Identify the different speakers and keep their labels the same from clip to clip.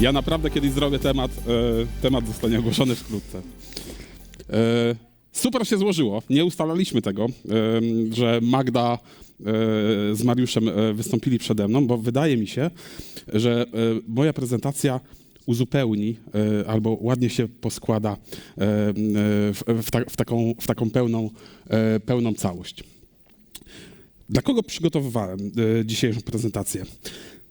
Speaker 1: Ja naprawdę kiedyś zrobię temat, e, temat zostanie ogłoszony wkrótce. E, super się złożyło. Nie ustalaliśmy tego, e, że Magda z Mariuszem wystąpili przede mną, bo wydaje mi się, że moja prezentacja uzupełni albo ładnie się poskłada w, w, ta, w, taką, w taką pełną, pełną całość. Dla kogo przygotowywałem dzisiejszą prezentację?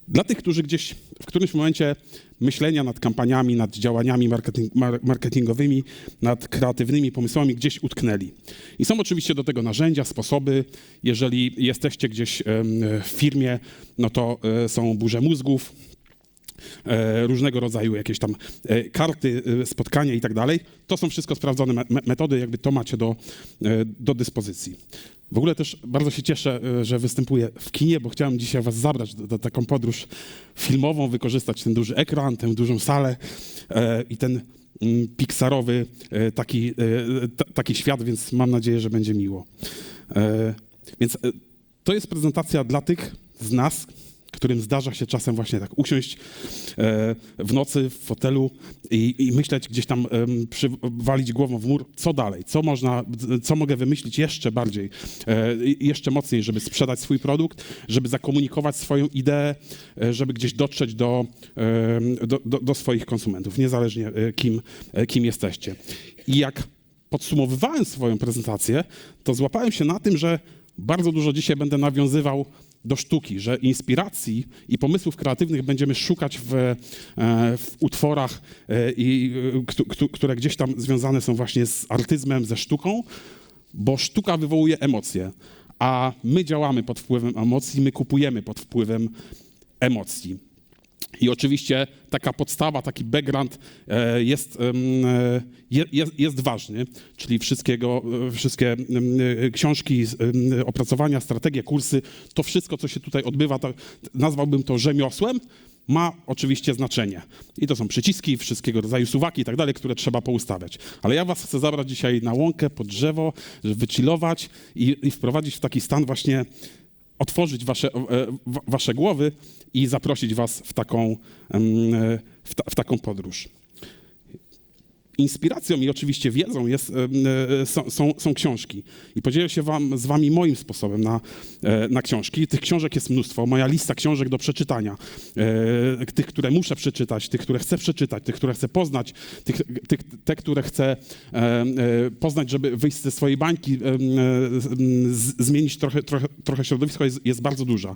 Speaker 1: Dla tych, którzy gdzieś w którymś momencie myślenia nad kampaniami, nad działaniami marketing, mar- marketingowymi, nad kreatywnymi pomysłami gdzieś utknęli. I są oczywiście do tego narzędzia, sposoby. Jeżeli jesteście gdzieś w firmie, no to e, są burze mózgów, różnego rodzaju jakieś tam e, karty, e, spotkania i tak dalej. To są wszystko sprawdzone me- me- metody, jakby to macie do, e, do dyspozycji. W ogóle też bardzo się cieszę, e, że występuję w kinie, bo chciałem dzisiaj was zabrać do, do taką podróż filmową, wykorzystać ten duży ekran, tę dużą salę e, i ten mm, pixarowy e, taki, e, taki świat, więc mam nadzieję, że będzie miło. E, Więc e, to jest prezentacja dla tych z nas, którym zdarza się czasem właśnie tak usiąść e, w nocy w fotelu i, i myśleć gdzieś tam, przywalić głową w mur, co dalej, co można, co mogę wymyślić jeszcze bardziej, e, jeszcze mocniej, żeby sprzedać swój produkt, żeby zakomunikować swoją ideę, e, żeby gdzieś dotrzeć do, do, do, do swoich konsumentów, niezależnie kim, kim jesteście. I jak podsumowywałem swoją prezentację, to złapałem się na tym, że bardzo dużo dzisiaj będę nawiązywał do sztuki, że inspiracji i pomysłów kreatywnych będziemy szukać w, e, w utworach, e, i, e, któ- któ- które gdzieś tam związane są właśnie z artyzmem, ze sztuką, bo sztuka wywołuje emocje, a my działamy pod wpływem emocji, my kupujemy pod wpływem emocji. I oczywiście taka podstawa, taki background e, jest, e, je- jest, jest ważny, czyli wszystkiego, e, wszystkie książki, opracowania, strategie, kursy, to wszystko, co się tutaj odbywa, to, nazwałbym to rzemiosłem, ma oczywiście znaczenie. I to są przyciski, wszystkiego rodzaju suwaki i tak dalej, które trzeba poustawiać. Ale ja was chcę zabrać dzisiaj na łąkę, pod drzewo, wychillować i, i wprowadzić w taki stan właśnie otworzyć wasze, e, wa- wasze głowy i zaprosić was w taką, e, w, ta, w taką podróż. Inspiracją i oczywiście wiedzą jest, są, są, są książki. I podzielę się wam, z wami moim sposobem na, e, na książki. Tych książek jest mnóstwo. Moja lista książek do przeczytania. E, Tych, które muszę przeczytać, tych, które chcę przeczytać, tych, które chcę poznać, tych, tych, te, które chcę e, poznać, żeby wyjść ze swojej bańki, zmienić trochę, trochę, trochę środowisko, jest, jest bardzo duża.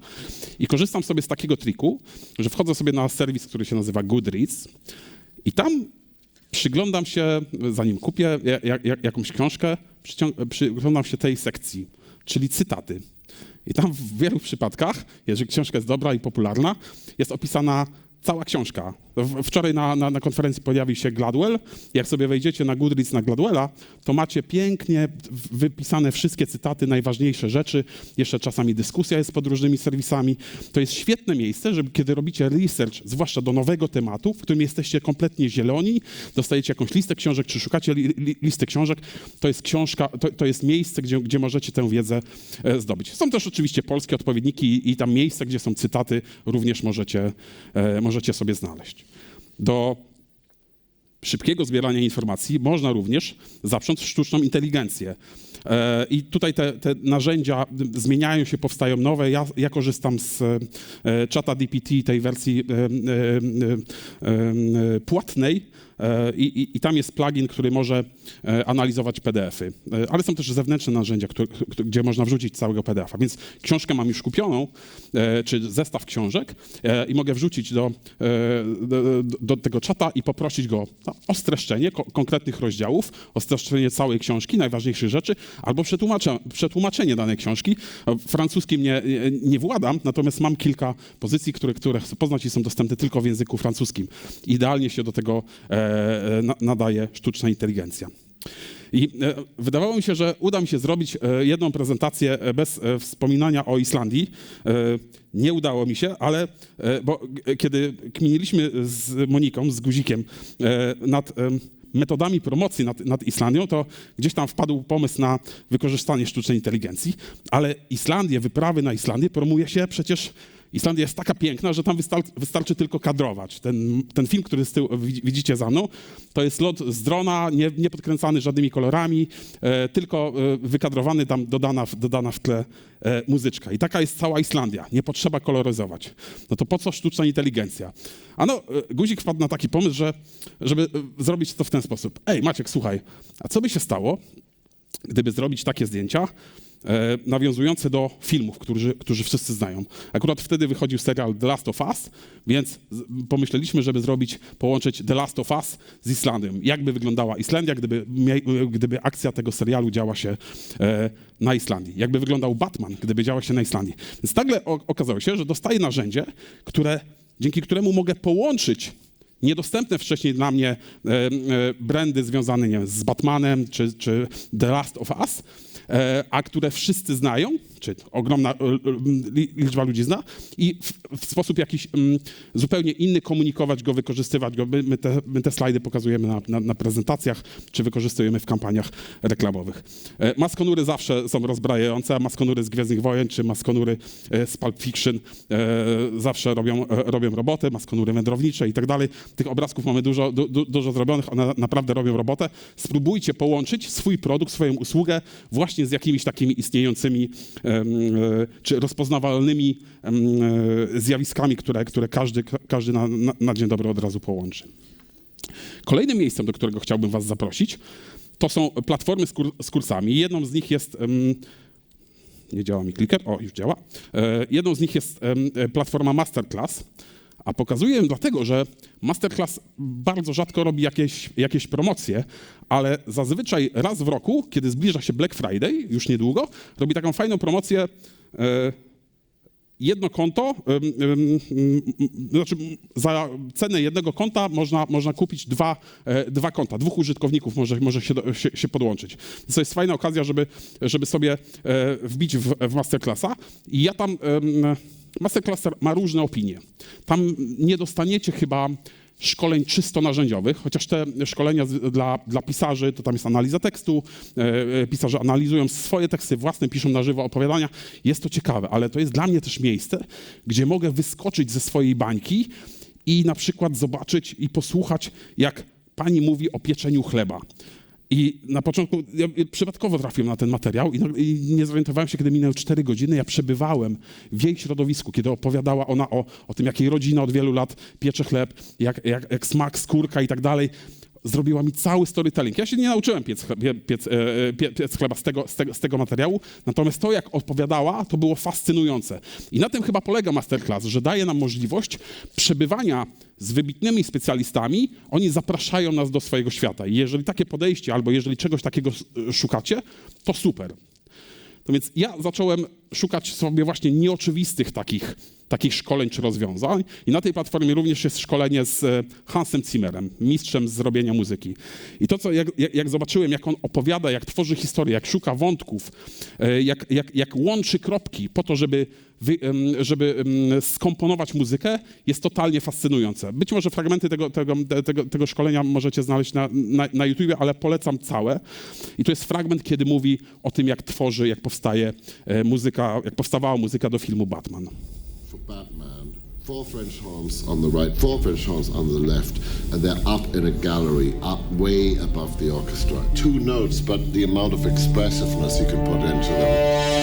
Speaker 1: I korzystam sobie z takiego triku, że wchodzę sobie na serwis, który się nazywa Goodreads i tam przyglądam się, zanim kupię ja- ja- jakąś książkę, przyglądam się tej sekcji, czyli cytaty. I tam w wielu przypadkach, jeżeli książka jest dobra i popularna, jest opisana cała książka. Wczoraj na, na, na konferencji pojawił się Gladwell. Jak sobie wejdziecie na Goodreads na Gladwella, to macie pięknie wypisane wszystkie cytaty, najważniejsze rzeczy. Jeszcze czasami dyskusja jest pod różnymi serwisami. To jest świetne miejsce, żeby kiedy robicie research, zwłaszcza do nowego tematu, w którym jesteście kompletnie zieloni, dostajecie jakąś listę książek, czy szukacie li, li, listy książek, to jest książka, to, to jest miejsce, gdzie, gdzie możecie tę wiedzę e, zdobyć. Są też oczywiście polskie odpowiedniki i, i tam miejsca, gdzie są cytaty, również możecie, e, możecie sobie znaleźć. Do szybkiego zbierania informacji można również zaprząc sztuczną inteligencję. E, I tutaj te, te narzędzia zmieniają się, powstają nowe. Ja, ja korzystam z e, czata DPT, tej wersji e, płatnej. I, i, I tam jest plugin, który może analizować PDF-y. Ale są też zewnętrzne narzędzia, które, gdzie można wrzucić całego PDF-a. Więc książkę mam już kupioną, czy zestaw książek i mogę wrzucić do, do, do tego czata i poprosić go o streszczenie ko- konkretnych rozdziałów, o streszczenie całej książki, najważniejszych rzeczy, albo przetłumacze, przetłumaczenie danej książki. E, Francuskim nie, nie, nie władam, natomiast mam kilka pozycji, które, które chcę poznać i są dostępne tylko w języku francuskim. Idealnie się do tego e, e, na, nadaje sztuczna inteligencja. I e, wydawało mi się, że uda mi się zrobić e, jedną prezentację e, bez e, wspominania o Islandii. E, nie udało mi się, ale e, bo kiedy kminiliśmy z Moniką, z Guzikiem e, nad metodami promocji nad, nad Islandią, to gdzieś tam wpadł pomysł na wykorzystanie sztucznej inteligencji, ale Islandię, wyprawy na Islandię promuje się przecież Islandia jest taka piękna, że tam wystar wystarczy tylko kadrować. Ten, ten film, który tyłu widzicie za mną, to jest lot z drona, nie, nie podkręcany żadnymi kolorami, e, tylko e, wykadrowany, tam dodana, dodana w tle e, muzyczka. I taka jest cała Islandia. Nie potrzeba koloryzować. No to po co sztuczna inteligencja? A no, e, Guzik wpadł na taki pomysł, że żeby e, zrobić to w ten sposób. Ej, Maciek, słuchaj, a co by się stało, gdyby zrobić takie zdjęcia, e, nawiązujące do filmów, którzy, którzy wszyscy znają. Akurat wtedy wychodził serial The Last of Us, więc pomyśleliśmy, żeby zrobić, połączyć The Last of Us z Islandią. Jakby wyglądała Islandia, gdyby, gdyby akcja tego serialu działa się e, na Islandii. Jakby wyglądał Batman, gdyby działa się na Islandii. Więc nagle okazało się, że dostaję narzędzie, które, dzięki któremu mogę połączyć niedostępne wcześniej dla mnie e, e, brandy związane nie wiem, z Batmanem czy, czy The Last of Us, a które wszyscy znają, czy ogromna e, e, li- liczba ludzi zna i w, w sposób jakiś mm, zupełnie inny komunikować go, wykorzystywać go. My, my, te, my te slajdy pokazujemy na, na, na prezentacjach, czy wykorzystujemy w kampaniach reklamowych. E, maskonury zawsze są rozbrajające, a maskonury z Gwiezdnych Wojen, czy maskonury e, z Pulp Fiction e, zawsze robią, e, robią robotę, maskonury wędrownicze i tak dalej. Tych obrazków mamy dużo, du, du, dużo zrobionych, one naprawdę robią robotę. Spróbujcie połączyć swój produkt, swoją usługę właśnie z jakimiś takimi istniejącymi e, czy rozpoznawalnymi e, zjawiskami, które, które każdy, każdy na, na, dzień dobry od razu połączy. Kolejnym miejscem, do którego chciałbym Was zaprosić, to są platformy z, kur, z kursami. Jedną z nich jest. nie działa mi kliker, o już działa. E, jedną z nich jest e, platforma Masterclass, a pokazuję dlatego, że Masterclass bardzo rzadko robi jakieś, jakieś promocje, ale zazwyczaj raz w roku, kiedy zbliża się Black Friday, już niedługo, robi taką fajną promocję. E, jedno konto, znaczy za cenę jednego konta można, można kupić dwa, e, dwa konta, dwóch użytkowników może, może się, się, się podłączyć. To jest fajna okazja, żeby, żeby sobie e, wbić w, w Masterclassa i ja tam, Masterclass ma różne opinie. Tam nie dostaniecie chyba szkoleń czysto narzędziowych, chociaż te szkolenia dla, dla pisarzy, to tam jest analiza tekstu, e, e, pisarze analizują swoje teksty własne, piszą na żywo opowiadania. Jest to ciekawe, ale to jest dla mnie też miejsce, gdzie mogę wyskoczyć ze swojej bańki i na przykład zobaczyć i posłuchać, jak pani mówi o pieczeniu chleba. I na początku ja przypadkowo trafiłem na ten materiał i, nagle- i nie zorientowałem się, kiedy minęły 4 godziny. Ja przebywałem w jej środowisku, kiedy opowiadała ona o, o tym, jak jej rodzina od wielu lat piecze chleb, jak, jak, jak smak, skórka i tak dalej. Zrobiła mi cały storytelling. Ja się nie nauczyłem piec, piec, e, pie, piec chleba z tego, z, tego, z tego materiału, natomiast to, jak opowiadała, to było fascynujące. I na tym chyba polega masterclass, że daje nam możliwość przebywania z wybitnymi specjalistami, oni zapraszają nas do swojego świata. I jeżeli takie podejście, albo jeżeli czegoś takiego e, szukacie, to super. No więc ja zacząłem szukać sobie właśnie nieoczywistych takich, takich szkoleń czy rozwiązań i na tej platformie również jest szkolenie z e, Hansem Zimmerem, mistrzem z robienia muzyki. I to, co jak, jak, zobaczyłem, jak on opowiada, jak tworzy historię, jak szuka wątków, e, jak, jak, jak łączy kropki po to, żeby, żeby skomponować muzykę, jest totalnie fascynujące. Być może fragmenty tego, tego, tego, tego szkolenia możecie znaleźć na, na, na YouTubie, ale polecam całe. I to jest fragment, kiedy mówi o tym, jak tworzy, jak powstaje e, muzyka, jak powstawała muzyka do filmu Batman.
Speaker 2: Batman. Four French horns on the right, four French horns on the left, and they're up in a gallery, up way above the orchestra. Two notes, but the amount of expressiveness you can put into them.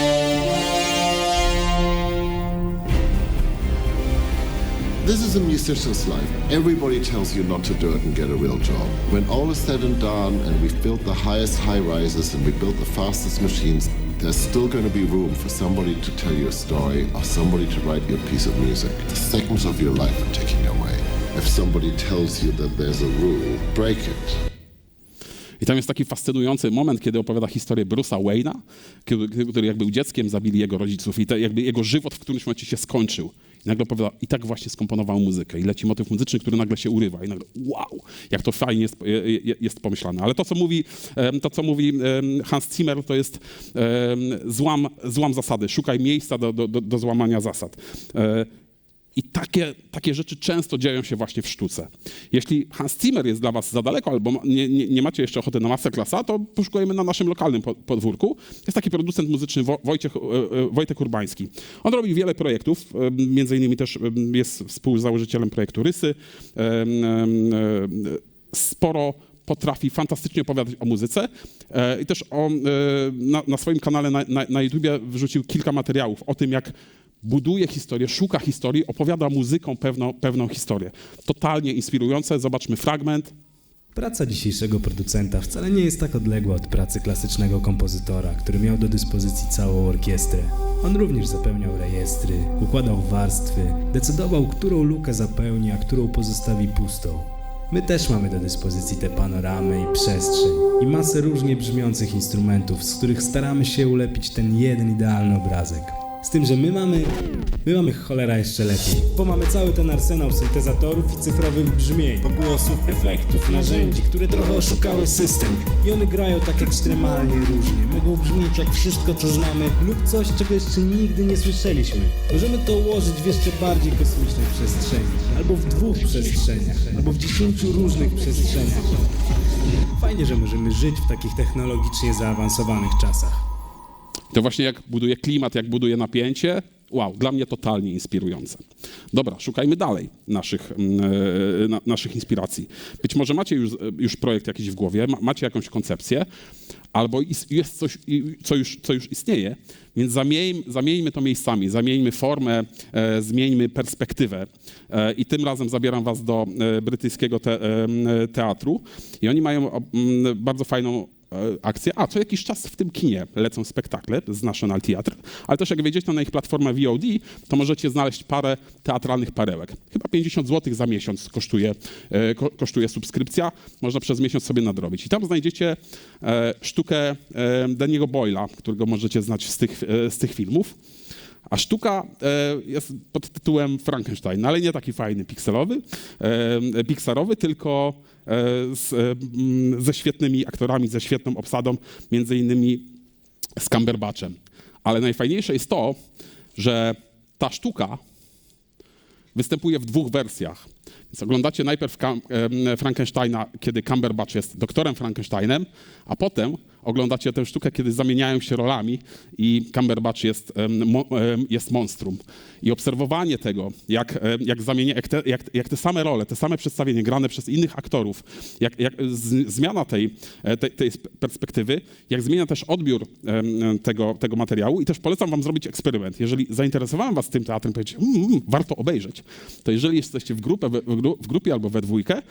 Speaker 2: This is a musician's life. Everybody tells you not to do it and get a real job. When all is said and done, and we've built the highest high rises and we built the fastest machines, there's still going to be room for somebody to tell you a story or somebody to write you a piece of music. The seconds of your life are ticking away. If somebody tells you that there's a rule, break it.
Speaker 1: I tam jest taki fascynujący moment, kiedy opowiada historię Bruce'a Wayne'a, kiedy, który jak był dzieckiem, zabili jego rodziców i to jakby jego żywot w którymś momencie się skończył. I nagle opowiada, i tak właśnie skomponował muzykę. I leci motyw muzyczny, który nagle się urywa. I nagle, wow, jak to fajnie jest, jest, pomyślane. Ale to, co mówi, to, co mówi Hans Zimmer, to jest złam, złam zasady. Szukaj miejsca do, do, do, do złamania zasad. I takie, takie rzeczy często dzieją się właśnie w sztuce. Jeśli Hans Zimmer jest dla was za daleko, albo nie, nie, nie macie jeszcze ochoty na masterclassa, to poszukujemy na naszym lokalnym po- podwórku. Jest taki producent muzyczny Wo- Wojciech, e, e, Wojtek Urbański. On robi wiele projektów, e, między innymi też jest współzałożycielem projektu Rysy. Sporo potrafi fantastycznie opowiadać o muzyce i też na, na swoim kanale na, na, na wrzucił kilka materiałów o tym, jak buduje historię, szuka historii, opowiada muzyką pewną, pewną historię. Totalnie inspirujące. Zobaczmy fragment.
Speaker 3: Praca dzisiejszego producenta wcale nie jest tak odległa od pracy klasycznego kompozytora, który miał do dyspozycji całą orkiestrę. On również zapełniał rejestry, układał warstwy, decydował, którą lukę zapełni, a którą pozostawi pustą. My też mamy do dyspozycji te panoramy i przestrzeń i masę różnie brzmiących instrumentów, z których staramy się ulepić ten jeden idealny obrazek. Z tym, że my mamy, my mamy cholera jeszcze lepiej, bo mamy cały ten arsenał syntezatorów i cyfrowych brzmień, pogłosów, efektów, narzędzi, które trochę oszukały system. I one grają tak ekstremalnie różnie, mogą brzmieć jak wszystko, co znamy lub coś, czego jeszcze nigdy nie słyszeliśmy. Możemy to ułożyć w jeszcze bardziej kosmicznej przestrzeni, albo w dwóch przestrzeniach, albo w dziesięciu różnych przestrzeniach. Fajnie, że możemy żyć w takich technologicznie zaawansowanych czasach.
Speaker 1: To właśnie jak buduje klimat, jak buduje napięcie. Wow, dla mnie totalnie inspirujące. Dobra, szukajmy dalej naszych, mm, e, na, naszych inspiracji. Być może macie już, już projekt jakiś w głowie, ma, macie jakąś koncepcję, albo jest coś, co już, co już istnieje, więc zamieńmy, zamieńmy to miejscami, zamieńmy formę, e, zmieńmy perspektywę. E, I tym razem zabieram was do e, brytyjskiego te, e, teatru i oni mają mm, bardzo fajną e, akcje. A, co jakiś czas w tym kinie lecą spektakle z National Theatre, ale też jak wejdziecie na ich platformę VOD, to możecie znaleźć parę teatralnych perełek. Chyba 50 zł za miesiąc kosztuje, e, ko, kosztuje subskrypcja. Można przez miesiąc sobie nadrobić. I tam znajdziecie e, sztukę e, Daniego Boyla, którego możecie znać z tych, e, z tych filmów. A sztuka e, jest pod tytułem Frankenstein, ale nie taki fajny pikselowy, e, tylko e, z, e, ze świetnymi aktorami, ze świetną obsadą, między innymi z Cumberbatchem. Ale najfajniejsze jest to, że ta sztuka występuje w dwóch wersjach. Więc oglądacie najpierw em, Frankensteina, kiedy Cumberbatch jest doktorem Frankensteinem, a potem oglądacie tę sztukę, kiedy zamieniają się rolami i Cumberbatch jest, jest monstrum. I obserwowanie tego, jak, jak, zamienia, jak, te, jak, jak te same role, te same przedstawienie grane przez innych aktorów, jak, jak zmiana tej, e, tej, tej perspektywy, jak zmienia też odbiór tego, tego materiału i też polecam wam zrobić eksperyment. Jeżeli zainteresowałem was tym teatrem, powiecie, mm, mm, warto obejrzeć, to jeżeli jesteście w, grupę, w, w grupie albo we dwójkę,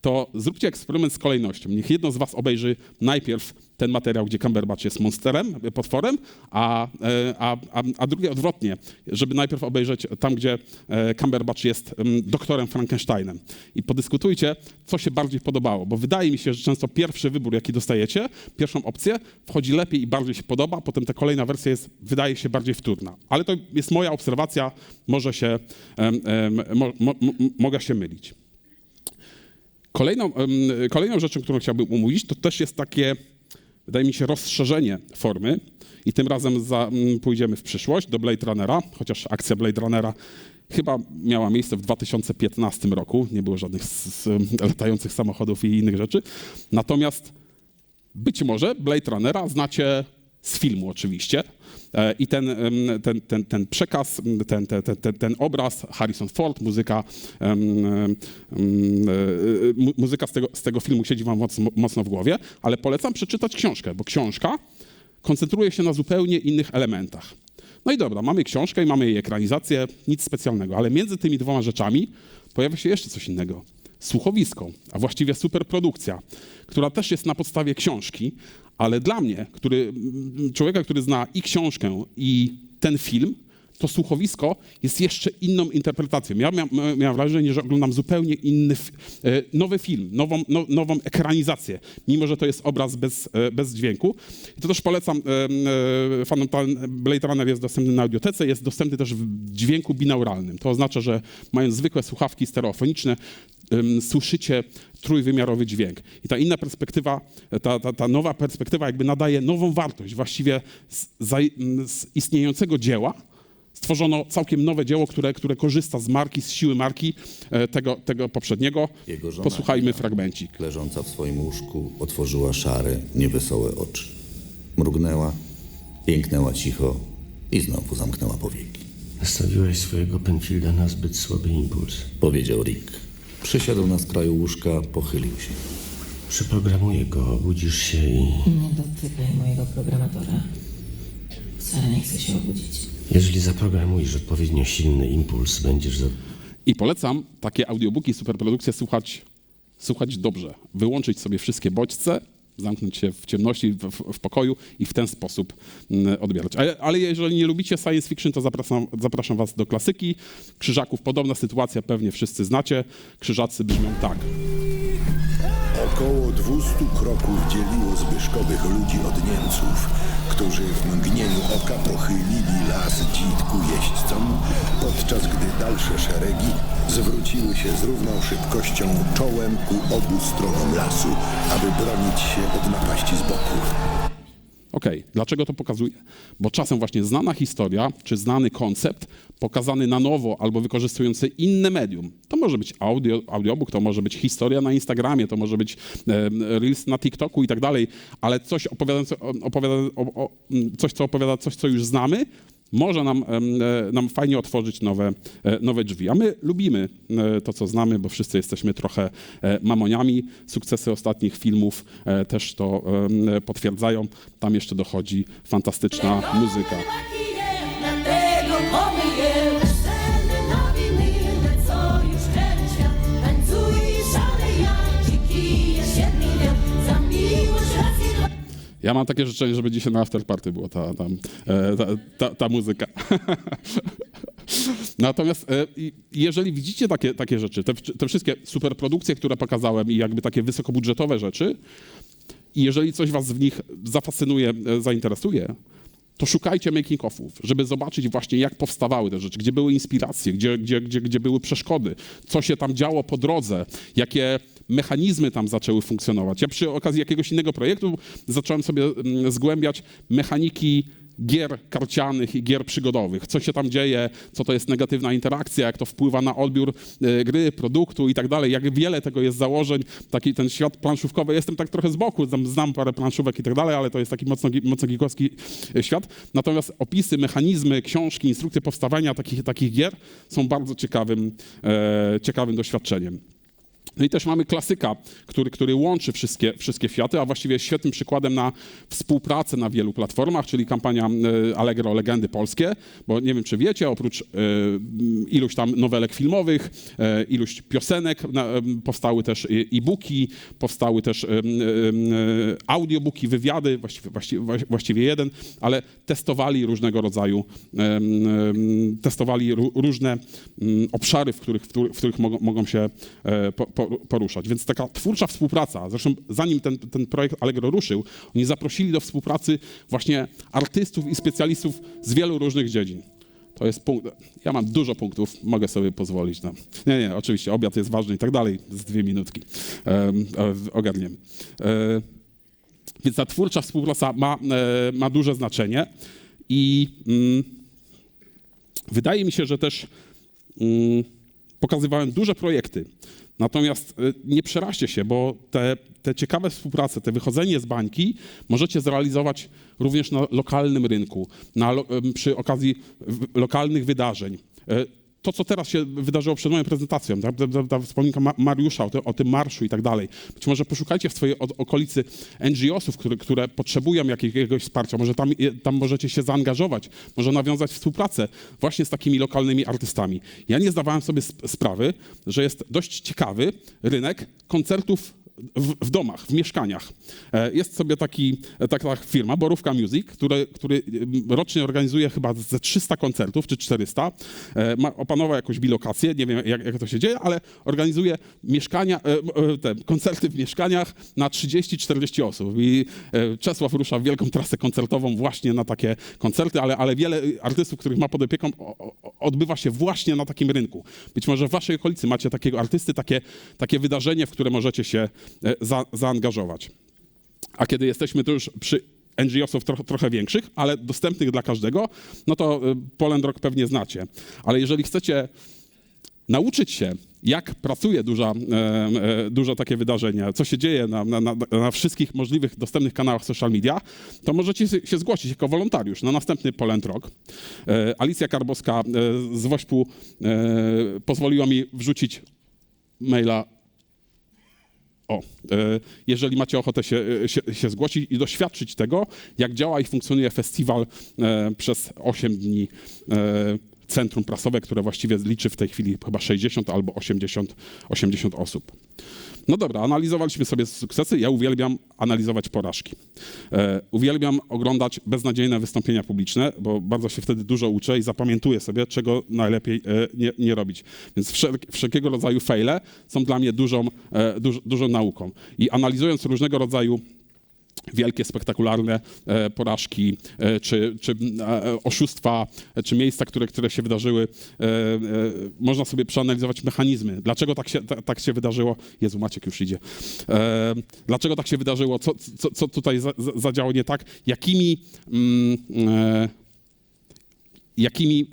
Speaker 1: to zróbcie eksperyment z kolejnością. Niech jedno z was obejrzy najpierw ten materiał, gdzie Cumberbatch jest monsterem, potworem, a, e, a, a, a drugie odwrotnie, żeby najpierw obejrzeć tam, gdzie e, Cumberbatch jest em, doktorem Frankensteinem. I podyskutujcie, co się bardziej podobało, bo wydaje mi się, że często pierwszy wybór, jaki dostajecie, pierwszą opcję, wchodzi lepiej i bardziej się podoba, potem ta kolejna wersja jest, wydaje się bardziej wtórna. Ale to jest moja obserwacja, może się, mo, mo, mo, mogę się mylić. Kolejną, kolejną rzeczą, którą chciałbym omówić, to też jest takie, wydaje mi się, rozszerzenie formy. I tym razem za, pójdziemy w przyszłość do Blade Runnera, chociaż akcja Blade Runnera chyba miała miejsce w 2015 roku. Nie było żadnych s, s, latających samochodów i innych rzeczy. Natomiast być może Blade Runnera znacie z filmu oczywiście. E, I ten, ten, ten, ten przekaz, ten, ten, ten, ten, obraz, Harrison Ford, muzyka, e, mu- muzyka z tego, z tego filmu siedzi wam mocno w głowie, ale polecam przeczytać książkę, bo książka koncentruje się na zupełnie innych elementach. No i dobra, mamy książkę i mamy jej ekranizację, nic specjalnego, ale między tymi dwoma rzeczami pojawia się jeszcze coś innego. Słuchowisko, a właściwie superprodukcja, która też jest na podstawie książki, ale dla mnie, który, mm, człowieka, który zna i książkę, i ten film, to słuchowisko jest jeszcze inną interpretacją. Ja miałem, miałem wrażenie, że oglądam zupełnie inny, e, nowy film, nową, no, nową ekranizację, mimo że to jest obraz bez, e, bez dźwięku. I to też polecam e, fanom. Blade Runner jest dostępny na audiotece, jest dostępny też w dźwięku binauralnym. To oznacza, że mając zwykłe słuchawki stereofoniczne, słyszycie trójwymiarowy dźwięk. I ta inna perspektywa, ta, ta, ta nowa perspektywa jakby nadaje nową wartość właściwie z, z istniejącego dzieła, stworzono całkiem nowe dzieło, które, które korzysta z marki, z siły marki e, tego, tego poprzedniego.
Speaker 4: Jego żona
Speaker 1: Posłuchajmy fragmencik.
Speaker 4: Leżąca w swoim łóżku, otworzyła szare, niewesołe oczy. Mrugnęła, jęknęła cicho i znowu zamknęła powieki.
Speaker 5: Nastawiłeś swojego Penfielda na zbyt słaby impuls.
Speaker 4: Powiedział Rick. Przysiadł na skraju łóżka, pochylił się.
Speaker 5: Przeprogramuję go, obudzisz się i...
Speaker 6: Nie dotykaj mojego programatora. Wcale nie chcę się obudzić.
Speaker 5: Jeżeli zaprogramujesz odpowiednio silny impuls, będziesz za...
Speaker 1: I polecam takie audiobooki, superprodukcje słuchać, słuchać dobrze. Wyłączyć sobie wszystkie bodźce, zamknąć się w ciemności, w, w, w pokoju i w ten sposób mm, odbierać. Ale, ale jeżeli nie lubicie science fiction, to zapraszam, zapraszam was do klasyki. Krzyżaków podobna sytuacja, pewnie wszyscy znacie. Krzyżacy brzmią tak.
Speaker 7: Około 200 kroków dzieliło Zbyszkowych ludzi od Niemców, którzy w mgnieniu oka pochylili las dzitku jeźdźcom, podczas gdy dalsze szeregi zwróciły się z równą szybkością czołem ku obu stronom lasu, aby bronić się od napaści z boków.
Speaker 1: Okej, dlaczego to pokazuję? Bo czasem właśnie znana historia, czy znany koncept, pokazany na nowo albo wykorzystujący inne medium. To może być audio, audiobook, to może być historia na Instagramie, to może być e, reels na TikToku i tak dalej, ale coś opowiadające, opowiada, o, o, coś, co opowiada coś, co już znamy, może nam, e, nam fajnie otworzyć nowe, e, nowe drzwi. A my lubimy e, to, co znamy, bo wszyscy jesteśmy trochę mamoniami. Sukcesy ostatnich filmów też to potwierdzają. Tam jeszcze dochodzi fantastyczna muzyka. Ja mam takie życzenie, żeby dzisiaj na afterparty była ta, ta, e, ta, ta, ta muzyka. Natomiast e, jeżeli widzicie takie, takie rzeczy, te, te wszystkie superprodukcje, które pokazałem i jakby takie wysokobudżetowe rzeczy, i jeżeli coś was w nich zafascynuje, e, zainteresuje, to szukajcie making offów, żeby zobaczyć właśnie, jak powstawały te rzeczy, gdzie były inspiracje, gdzie, gdzie, gdzie, gdzie były przeszkody, co się tam działo po drodze, jakie mechanizmy tam zaczęły funkcjonować. Ja przy okazji jakiegoś innego projektu zacząłem sobie mm, zgłębiać mechaniki gier karcianych i gier przygodowych. Co się tam dzieje, co to jest negatywna interakcja, jak to wpływa na odbiór e, gry, produktu i tak dalej. Jak wiele tego jest założeń, taki ten świat planszówkowy. Jestem tak trochę z boku, znam parę planszówek i tak dalej, ale to jest taki mocno, mocno gigowski e, świat. Natomiast opisy, mechanizmy, książki, instrukcje powstawania takich, takich gier są bardzo ciekawym, e, ciekawym doświadczeniem. No i też mamy klasyka, który, który łączy wszystkie, wszystkie Fiaty, a właściwie jest świetnym przykładem na współpracę na wielu platformach, czyli kampania e, Allegro Legendy Polskie, bo nie wiem, czy wiecie, oprócz m, iluś tam nowelek filmowych, e, iluś piosenek, na, powstały też e-booki, powstały też e, audiobooki, wywiady, właściwie, właściwie, właściwie jeden, ale testowali różnego rodzaju, testowali ró- różne obszary, w których, w których, w których mogą, mogą się po, poruszać. Więc taka twórcza współpraca, zresztą zanim ten, ten projekt Allegro ruszył, oni zaprosili do współpracy właśnie artystów i specjalistów z wielu różnych dziedzin. To jest punkt. Ja mam dużo punktów, mogę sobie pozwolić na. Nie, nie, oczywiście, obiad jest ważny i tak dalej, z dwie minutki e, ogarniemy. E, więc ta twórcza współpraca ma, e, ma duże znaczenie i mm, wydaje mi się, że też mm, pokazywałem duże projekty. Natomiast y, nie przeraźcie się, bo te, te ciekawe współprace, te wychodzenie z bańki możecie zrealizować również na lokalnym rynku, na, em, przy okazji lokalnych wydarzeń. To, co teraz się wydarzyło przed moją prezentacją, ta, ta, ta, ta wspomnienka Ma- Mariusza o, o tym marszu i tak dalej. Być może poszukajcie w swojej okolicy NGO-sów, które, które potrzebują jakiegoś wsparcia. Może tam, tam możecie się zaangażować, może nawiązać współpracę właśnie z takimi lokalnymi artystami. Ja nie zdawałem sobie sp- sprawy, że jest dość ciekawy rynek koncertów w, w domach, w mieszkaniach. E, Jest sobie taki, e, taka firma, Borówka Music, który, który em, rocznie organizuje chyba ze 300 koncertów, czy 400. E, Ma, opanował jakąś bilokację, nie wiem jak, jak to się dzieje, ale organizuje mieszkania, e, e, te koncerty w mieszkaniach na 30-40 osób. I e, Czesław rusza w wielką trasę koncertową właśnie na takie koncerty, ale, ale wiele artystów, których ma pod opieką, odbywa się właśnie na takim rynku. Być może w waszej okolicy macie takiego artysty, takie, takie wydarzenie, w które możecie się e, za, zaangażować. A kiedy jesteśmy tu już przy NGO-sów trochę, trochę większych, ale dostępnych dla każdego, no to y, Poland Rock pewnie znacie. Ale jeżeli chcecie nauczyć się, jak pracuje duża, e, e, dużo takie wydarzenie, co się dzieje na, na, na, wszystkich możliwych dostępnych kanałach social media, to możecie się- zgłosić jako wolontariusz na następny Polent Rock. E, Alicja Karbowska e, z Wośpu e, pozwoliła mi wrzucić maila o, e, jeżeli macie ochotę się, e, się, się zgłosić i doświadczyć tego, jak działa i funkcjonuje festiwal e, przez 8 dni. Centrum prasowe, które właściwie liczy w tej chwili chyba 60 albo 80, 80 osób. No dobra, analizowaliśmy sobie sukcesy. Ja uwielbiam analizować porażki. E, uwielbiam oglądać beznadziejne wystąpienia publiczne, bo bardzo się wtedy dużo uczę i zapamiętuję sobie, czego najlepiej e, nie, nie robić. Więc wszelk, wszelkiego rodzaju faile są dla mnie dużą, e, duż, dużą nauką. I analizując różnego rodzaju wielkie, spektakularne e, porażki, e, czy, czy e, oszustwa, czy miejsca, które, które się wydarzyły. Można sobie przeanalizować mechanizmy. Dlaczego tak się, ta, tak się wydarzyło? Jezu, Maciek już idzie. Dlaczego tak się wydarzyło? Co, co, co tutaj za, za- zadziało nie tak? Jakimi... Mm, e, jakimi...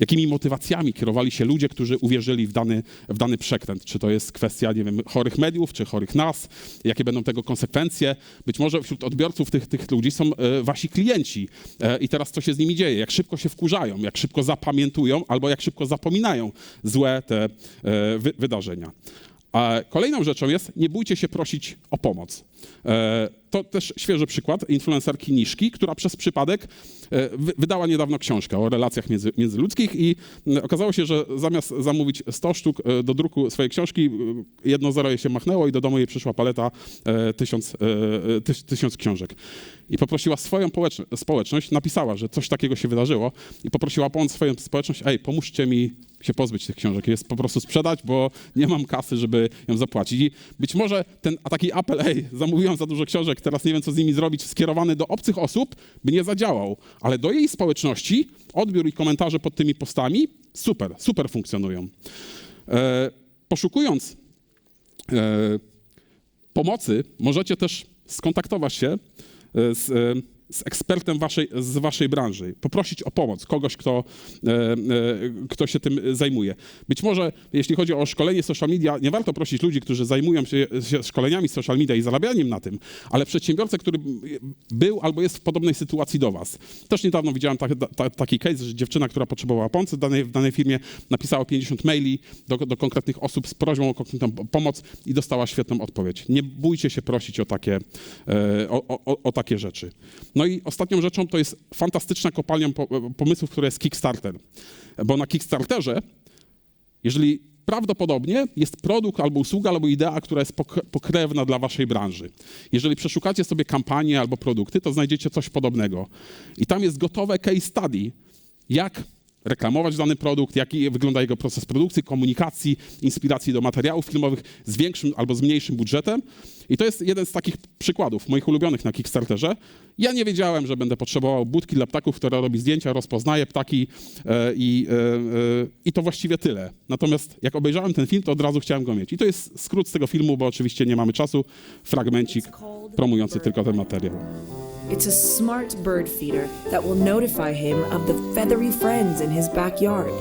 Speaker 1: Jakimi motywacjami kierowali się ludzie, którzy uwierzyli w dany, w dany przekręt. Czy to jest kwestia, nie wiem, chorych mediów, czy chorych nas, jakie będą tego konsekwencje. Być może wśród odbiorców tych, tych ludzi są e, wasi klienci. E, I teraz co się z nimi dzieje? Jak szybko się wkurzają, jak szybko zapamiętują, albo jak szybko zapominają złe te e, wy, wydarzenia. A kolejną rzeczą jest, nie bójcie się prosić o pomoc. E, To też świeży przykład influencerki Niszki, która przez przypadek e, wy- wydała niedawno książkę o relacjach między, międzyludzkich i m, okazało się, że zamiast zamówić 100 sztuk e, do druku swojej książki, jedno zero jej się machnęło i do domu jej przyszła paleta tysiąc, tysiąc książek. I poprosiła swoją połecz- społeczność, napisała, że coś takiego się wydarzyło i poprosiła pomoc swoją społeczność, ej, pomóżcie mi się pozbyć tych książek, jest po prostu sprzedać, bo nie mam kasy, żeby ją zapłacić. I być może ten taki apel, ej, zamówiłam za dużo książek, teraz nie wiem, co z nimi zrobić, skierowany do obcych osób, by nie zadziałał, ale do jej społeczności odbiór i komentarze pod tymi postami super, super funkcjonują. E, poszukując e, pomocy, możecie też skontaktować się e, z, e, z ekspertem waszej, z waszej branży, poprosić o pomoc kogoś, kto, e, e, kto się tym zajmuje. Być może, jeśli chodzi o szkolenie social media, nie warto prosić ludzi, którzy zajmują się, się szkoleniami social media i zarabianiem na tym, ale przedsiębiorcę, który był albo jest w podobnej sytuacji do was. Też niedawno widziałem ta, ta, taki case, że dziewczyna, która potrzebowała pomocy w danej, w danej firmie, napisała 50 maili do, do konkretnych osób z prośbą o konkretną pomoc i dostała świetną odpowiedź. Nie bójcie się prosić o takie, e, o, o, o takie rzeczy. No i ostatnią rzeczą to jest fantastyczna kopalnia po, pomysłów, która jest Kickstarter. Bo na Kickstarterze, jeżeli prawdopodobnie jest produkt albo usługa, albo idea, która jest pok- pokrewna dla waszej branży. Jeżeli przeszukacie sobie kampanie albo produkty, to znajdziecie coś podobnego. I tam jest gotowe case study, jak reklamować dany produkt, jaki wygląda jego proces produkcji, komunikacji, inspiracji do materiałów filmowych z większym albo z mniejszym budżetem. I to jest jeden z takich przykładów moich ulubionych na Kickstarterze. Ja nie wiedziałem, że będę potrzebował budki dla ptaków, która robi zdjęcia, rozpoznaje ptaki e, i, e, e, i to właściwie tyle. Natomiast jak obejrzałem ten film, to od razu chciałem go mieć. I to jest skrót z tego filmu, bo oczywiście nie mamy czasu. Fragmencik promujący tylko ten materiał.
Speaker 8: It's a smart bird feeder that will notify him of the feathery friends in his backyard.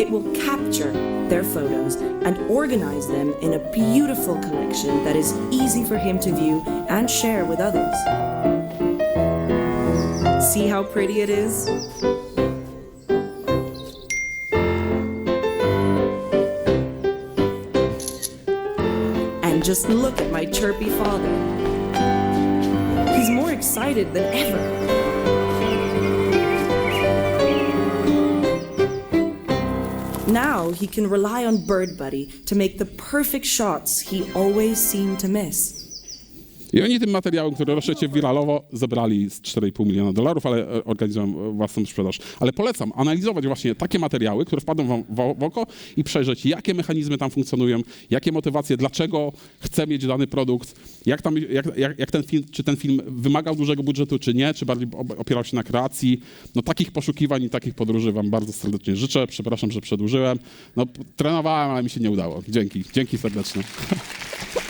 Speaker 8: It will capture their photos and organize them in a beautiful collection that is easy for him to view and share with others. See how pretty it is? And just look at my chirpy father. He's more excited than ever. Now he can rely on Bird Buddy to make the perfect shots he always seemed to miss.
Speaker 1: I oni tym materiałem, który roszczecie wiralowo, zebrali z 4,5 miliona dolarów, ale e, organizują e, własną sprzedaż. Ale polecam analizować właśnie takie materiały, które wpadną wam w oko i przejrzeć, jakie mechanizmy tam funkcjonują, jakie motywacje, dlaczego chcę mieć dany produkt, jak, tam, jak, jak, jak ten film, czy ten film wymagał dużego budżetu, czy nie, czy bardziej op- opierał się na kreacji. No takich poszukiwań i takich podróży wam bardzo serdecznie życzę. Przepraszam, że przedłużyłem. No trenowałem, ale mi się nie udało. Dzięki, dzięki serdeczne.